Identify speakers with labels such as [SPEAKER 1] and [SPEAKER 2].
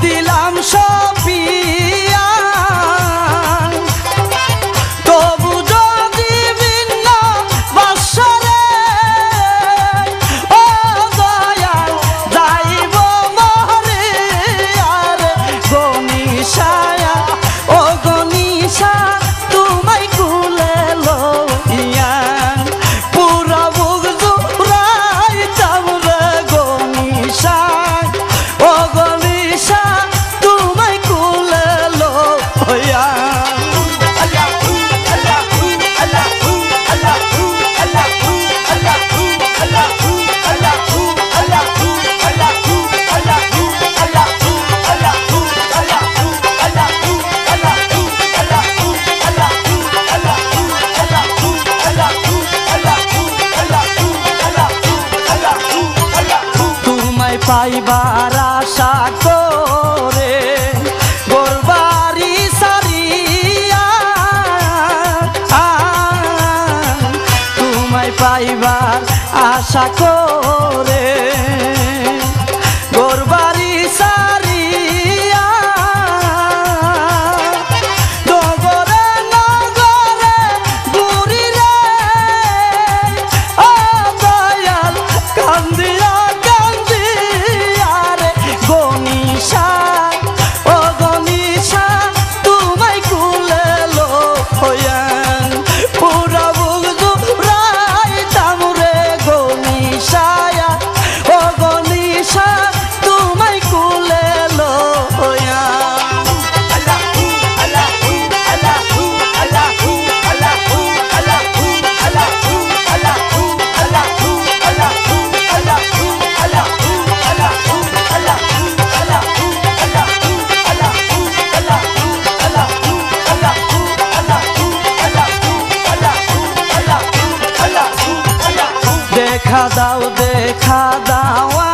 [SPEAKER 1] dila. দেখা দাও দেখা দাও।